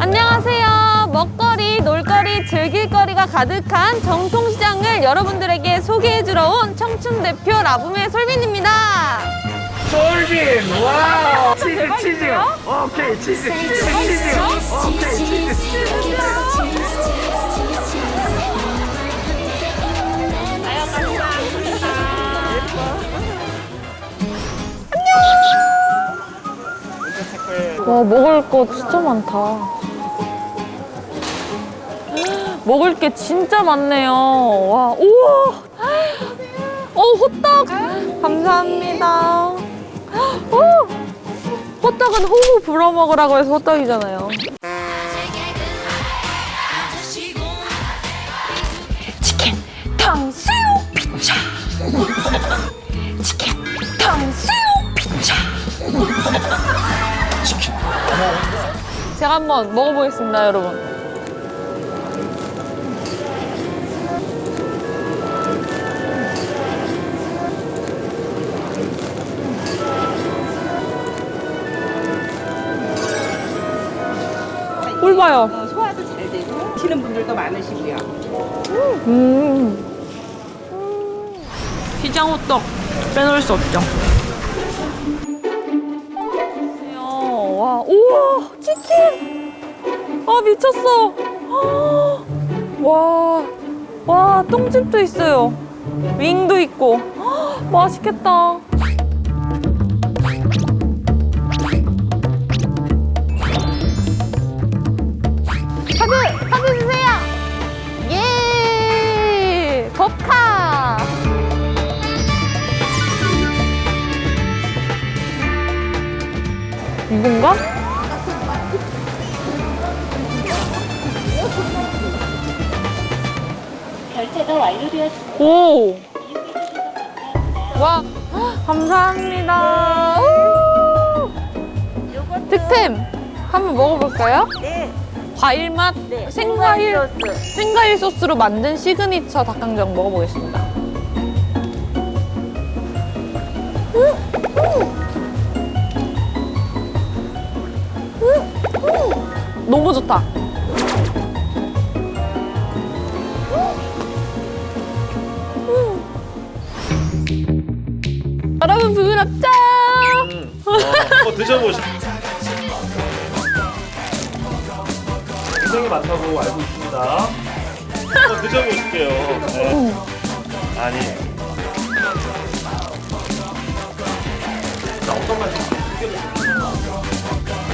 안녕하세요. 먹거리, 놀거리, 즐길거리가 가득한 정통시장을 여러분들에게 소개해주러 온 청춘 대표 라붐의 솔빈입니다. 솔빈 와우. 치즈 치즈. 오케이 치즈. 치즈 치즈 오케이 치즈. 와, 먹을 거 진짜 많다. 먹을 게 진짜 많네요. 와, 우와! 어, 호떡! 감사합니다. 오! 호떡은 호구 불어 먹으라고 해서 호떡이잖아요. 치킨 탕수육 피자. 치킨 탕수육 피자. 제가 한번 먹어보겠습니다, 여러분. 꿀 봐요. 어, 소화도 잘 되고 드시는 분들도 많으시고요. 음. 시장 호떡 빼놓을 수 없죠. 와, 우와, 치킨! 아, 미쳤어. 아, 와, 와, 똥집도 있어요. 윙도 있고. 아, 맛있겠다. 법카! 이건가? 결제가 완료되었습니다. 오! 와, 헉, 감사합니다. 오! 득템! 한번 먹어볼까요? 네. 과일 맛 생과일 생과일 소스로 만든 시그니처 닭강정 먹어보겠습니다. 너무 좋다. 여러분 부끄럽죠? 한번 드셔보시죠. 굉장히 많다고 알고 있습니다. 한번 드셔보실게요. 네. 아니. 자, 어떤 맛인지 느껴보세요. 이